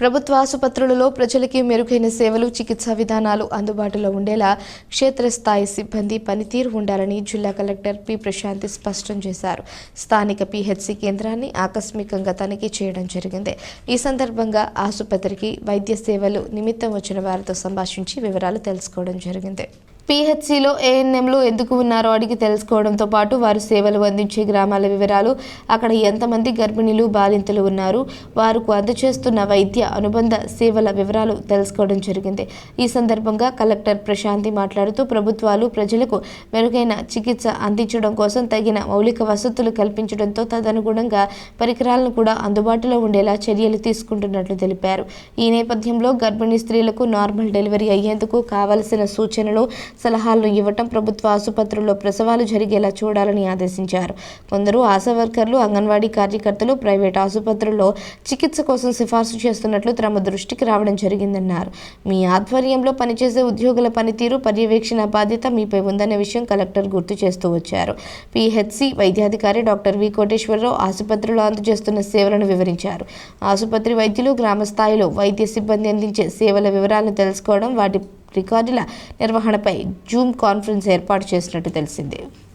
ప్రభుత్వ ఆసుపత్రులలో ప్రజలకి మెరుగైన సేవలు చికిత్సా విధానాలు అందుబాటులో ఉండేలా క్షేత్రస్థాయి సిబ్బంది పనితీరు ఉండాలని జిల్లా కలెక్టర్ పి. ప్రశాంతి స్పష్టం చేశారు. స్థానిక పిహెచ్సి కేంద్రాన్ని ఆకస్మికంగా తనిఖీ చేయడం జరిగింది. ఈ సందర్భంగా ఆసుపత్రికి వైద్య సేవలు నిమిత్తం వచ్చిన వారితో సంభాషించి వివరాలు తెలుసుకోవడం జరిగింది. పీహెచ్సిలో ఏఎన్ఎంలు ఎందుకు ఉన్నారో అడిగి తెలుసుకోవడంతో పాటు వారు సేవలు అందించే గ్రామాల వివరాలు అక్కడ ఎంతమంది గర్భిణీలు బాలింతలు ఉన్నారు వారికి అందజేస్తున్న వైద్య అనుబంధ సేవల వివరాలు తెలుసుకోవడం జరిగింది. ఈ సందర్భంగా కలెక్టర్ ప్రశాంతి మాట్లాడుతూ ప్రభుత్వాలు ప్రజలకు మెరుగైన చికిత్స అందించడం కోసం తగిన మౌలిక వసతులు కల్పించడంతో తదనుగుణంగా పరికరాలను కూడా అందుబాటులో ఉండేలా చర్యలు తీసుకుంటున్నట్లు తెలిపారు. ఈ నేపథ్యంలో గర్భిణీ స్త్రీలకు నార్మల్ డెలివరీ అయ్యేందుకు కావలసిన సూచనలు సలహాలు ఇవ్వటం ప్రభుత్వ ఆసుపత్రుల్లో ప్రసవాలు జరిగేలా చూడాలని ఆదేశించారు. కొందరు ఆశా వర్కర్లు అంగన్వాడీ కార్యకర్తలు ప్రైవేట్ ఆసుపత్రుల్లో చికిత్స కోసం సిఫార్సు చేస్తున్నట్లు తమ దృష్టికి రావడం జరిగిందన్నారు. మీ ఆధ్వర్యంలో పనిచేసే ఉద్యోగుల పనితీరు పర్యవేక్షణ బాధ్యత మీపై ఉందనే విషయం కలెక్టర్ గుర్తు చేస్తూ వచ్చారు. పిహెచ్సి వైద్యాధికారి డాక్టర్ వి. కోటేశ్వరరావు ఆసుపత్రిలో అందజేస్తున్న సేవలను వివరించారు. ఆసుపత్రి వైద్యులు గ్రామ స్థాయిలో వైద్య సిబ్బంది అందించే సేవల వివరాలను తెలుసుకోవడం వాటి రికార్డుల నిర్వహణపై జూమ్ కాన్ఫరెన్స్ ఏర్పాటు చేసినట్టు తెలిసింది.